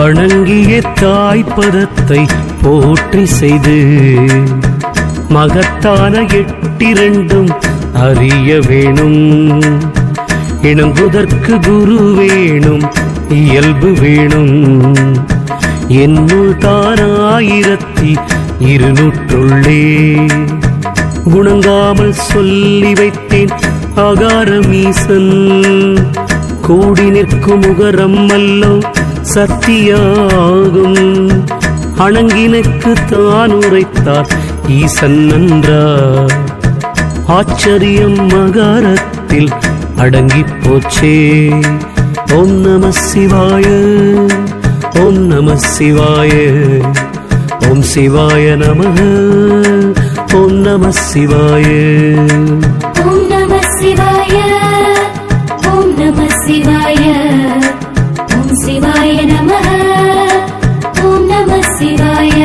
வணங்கிய தாய்ப்பதத்தை போற்றி செய்து மகத்தான எட்டிரண்டும் அறிய வேணும். இணங்குதற்கு குரு வேணும் இயல்பு வேணும். என்னுள் தானாயிரத்தி இருநூற்றுள்ளே. குணங்காமல் சொல்லி வைத்தேன் அகாரமீசன் கூடி நிற்கும் முகரம் அல்லோ சத்தியாகும் அணங்கினுக்கு தான் உரைத்தார். ஈசன் நன்றார். ஆச்சரியம் மகாரத்தில் அடங்கி போச்சே. ஓம் நம சிவாய ஓம் நம சிவாய ஓம் சிவாய நம ஓம் நம சிவாய. ஓம் நம சிவாய. சிவாய.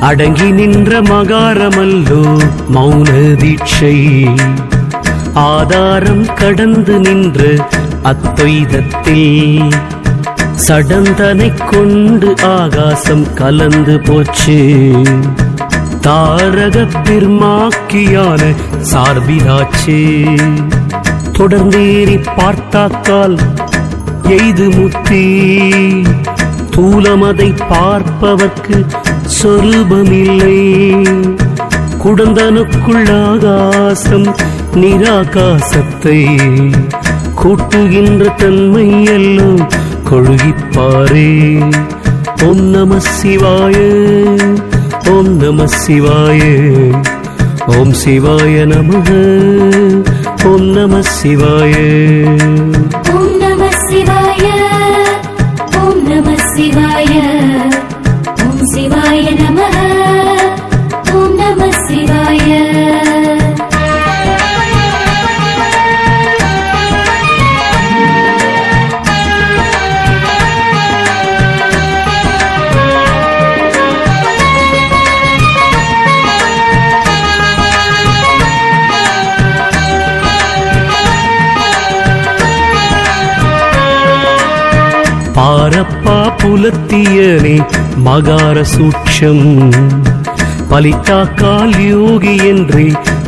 அடங்கி நின்ற மகாரமல்லோ மௌன தீட்சை. ஆதாரம் கடந்து நின்று அத்வைதத்தில் சடந்தனை கொண்டு ஆகாசம் கலந்து போச்சு. தாரக பிர்மாக்கியான சார்பிதாச்சு. தொடர்ந்தேறி பார்த்தாக்கால் எய்து முத்தி. தூலமதை பார்ப்பவர்க்கு சொரூபமில்லை. குடந்தனுக்குள் ஆகாசம் நிராகாசத்தை கூட்டுகின்ற தன்மை எல்லாம் கொழுகிப்பாரே. ஓம் நம சிவாய ஓம் நம சிவாய ஓம் சிவாய நம ஓம் நம சிவாய. ஓம் நம சிவாய ஓம் நம சிவாய ஓம் சிவாய நம பாரப்பா புலத்தியனே மகார சூட்சம். பலித்தாக்கால் யோகி என்றே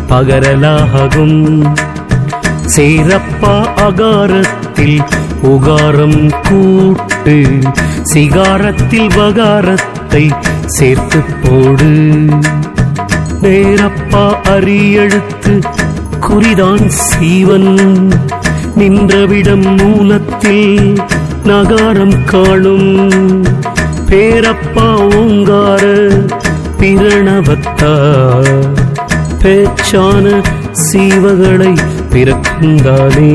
பகரலாகும் சேரப்பா அகாரத்தில் உகாரம் கூட்டு சிகாரத்தில் வகாரத்தை சேர்த்து போடு. நேரப்பா அரியெழுத்து குறிதான் சீவன் நின்றவிடம் மூலத்தில் நகாரம் காணும். பேரப்பா ஓங்கார பிரணவத்தா. பேச்சான சீவகளை பிறக்குந்தானே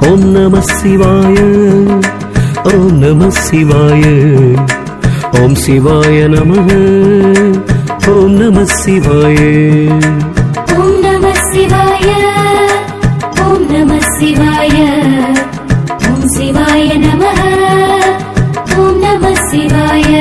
ஓம் நம சிவாய ஓம் நம சிவாய. ஓம் சிவாய நம ஓம் நம சிவாய. ஓம் நம சிவாய ஓம் நம சிவாய. சிவாய நம ஓம் நம சிவாய.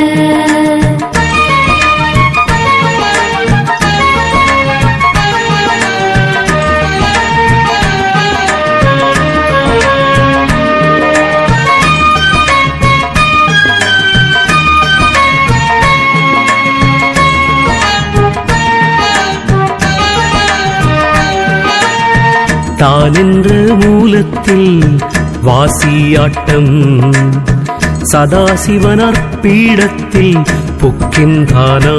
தான் தானென்ற மூலத்தில் வாசியாட்டம். சதாசிவனார் பீடத்தில் புக்கின்றானா?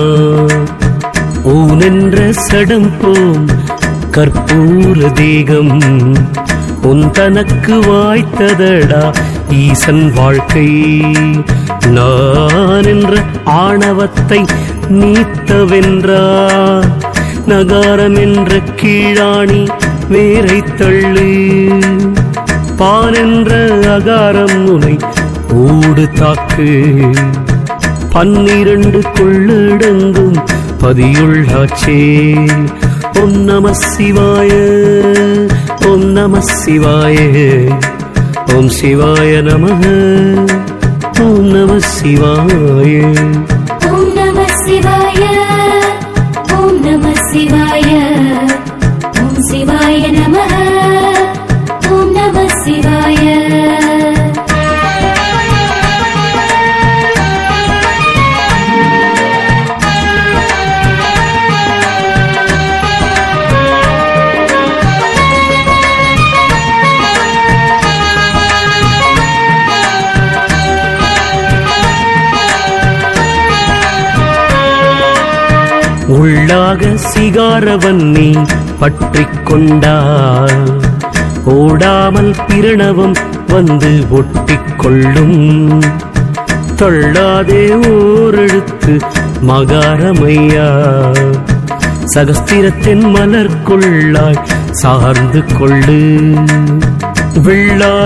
ஊனென்ற சடம் போம் கற்பூர தேகம். உன் தனக்கு வாய்த்ததடா ஈசன் வாழ்க்கை. நான் என்ற ஆணவத்தை நீத்தவென்றார் நகாரம் என்ற கீழாணி வேரை தள்ளு. பான் என்ற அகாரம் உனை ஊடு தாக்கு. பன்னிரண்டு கொள்ளடங்கும் பதியுள்ளாச்சே ஓம் நம சிவாய ஓம் நம சிவாய. ஓம் சிவாய நம ஓம் நம சிவாய. உள்ளாக சிகாரவன் நீ பற்றிக் கொண்டால் ஓடாமல் பிரணவம் வந்து ஒட்டிக் கொள்ளும். தள்ளாதே ஓரெழுத்து மகாரமையா. சகஸ்திரத்தின் மலர்க்குள்ளாய் சார்ந்து கொள்ளு. வெள்ளா